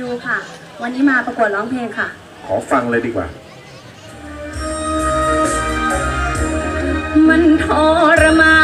ยูค่ะ วันนี้มาประกวดร้องเพลงค่ะ ขอฟังเลยดีกว่า มันทรมาน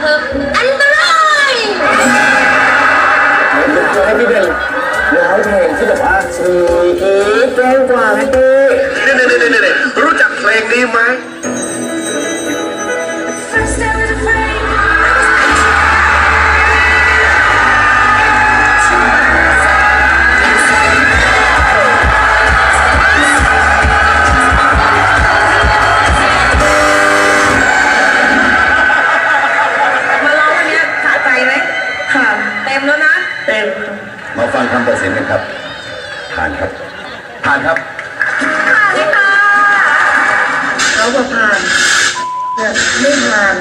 เธออันตรายจะให้พี่เบลร้องเพลงที่แบบว่าซื้อเอ๊ะแก้วกว่าพี่เต้นเน่เน่เน่รู้จักเพลงนี้ไหม มาฟังคำตัดสินกันครับ ผ่านครับ ผ่านครับผ่านค่ะเราผ่านไม่ผ่าน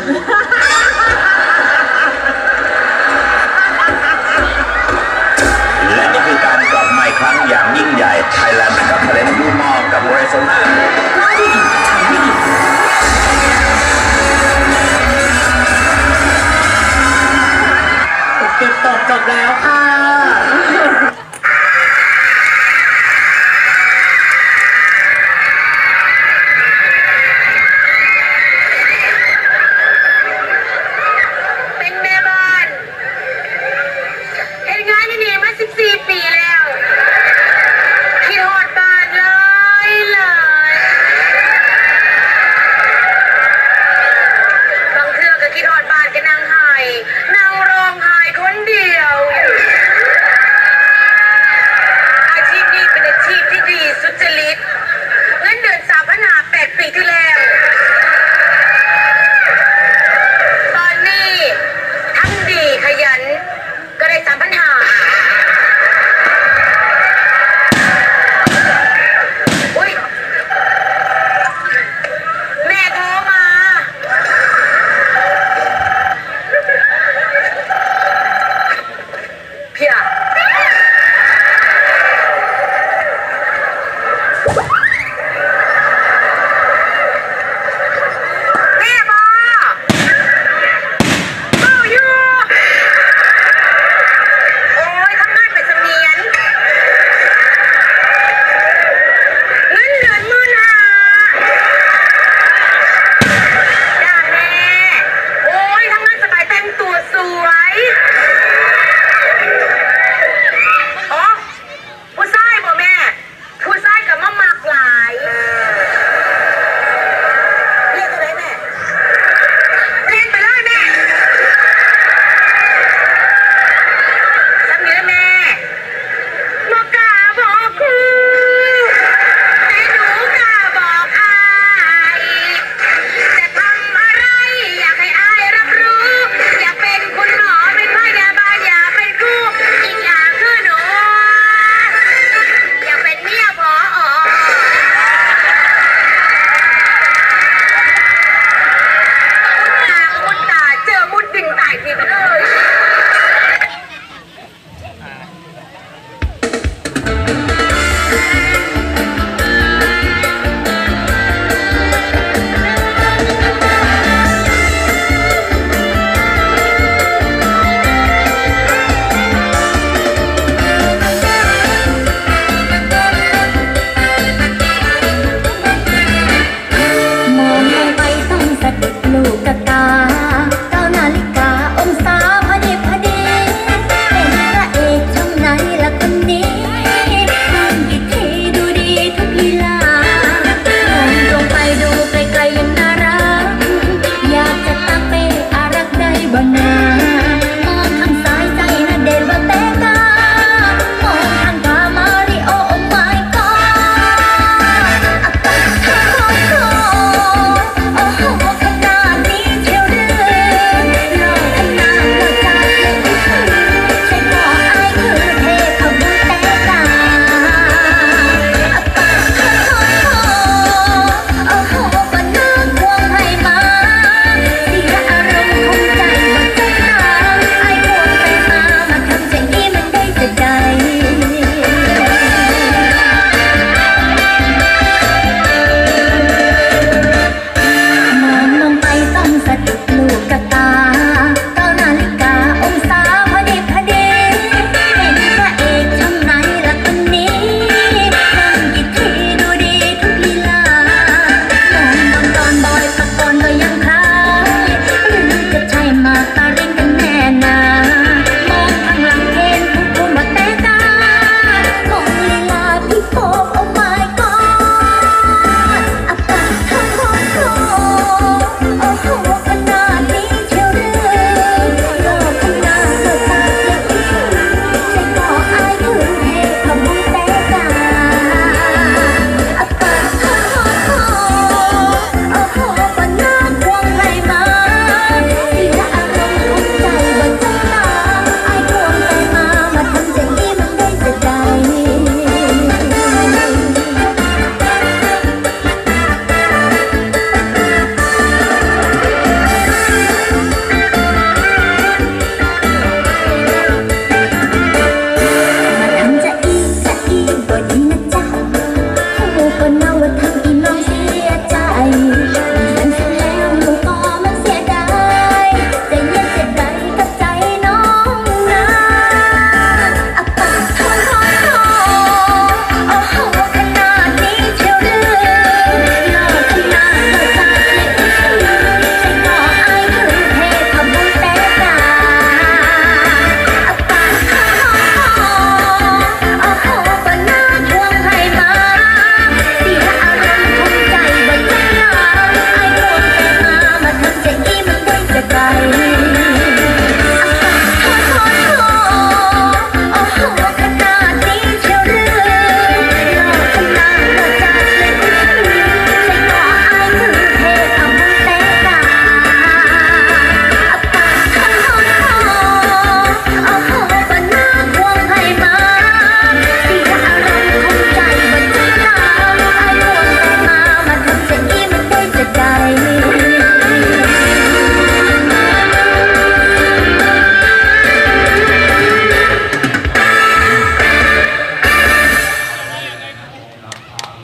บ่แน่